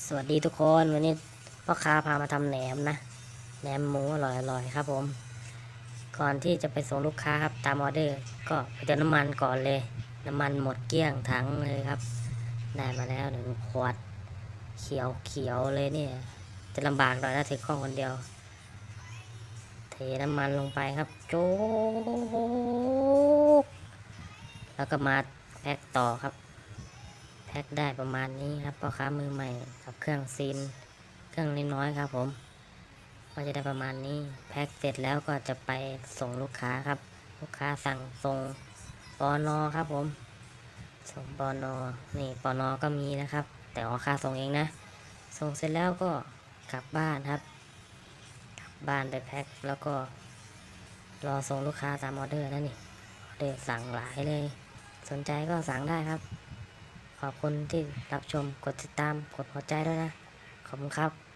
สวัสดีทุกคนวันนี้พ่อค้าพามาทำแหนมนะแหนมหมูอร่อยๆครับผม ก่อนที่จะไปส่งลูกค้าครับตามออเดอร์ ก็ไปเติมน้ำมันก่อนเลย น้ำมันหมดเกลี้ยงถังเลยครับได้มาแล้วหนึ่งขวด เขียวเขียวเลยเนี่ย จะลำบากหน่อยนะถือกล้องคนเดียว เทน้ำมันลงไปครับโจ๊กแล้วก็มาแพ็คต่อครับ แพ็คได้ประมาณนี้ครับพ่อค้ามือใหม่กับเครื่องซีนเครื่องน้อยๆครับ ผมก็จะได้ประมาณนี้แพ็คเสร็จแล้วก็จะไปส่งลูกค้าครับ ลูกค้าสั่งส่งปอนอครับผมส่งปอนอนี่ปอนอก็มีนะครับ แต่ออกค่าส่งเองนะ ส่งเสร็จแล้วก็กลับบ้านครับกลับบ้านไปแพ็คแล้วก็ รอส่งลูกค้าตามออเดอร์นั่นนี่ออเดอร์สั่งหลายเลย สนใจก็สั่งได้ครับ ขอบคุณที่รับชมกดติดตามกดหัวใจด้วยนะ ขอบคุณครับ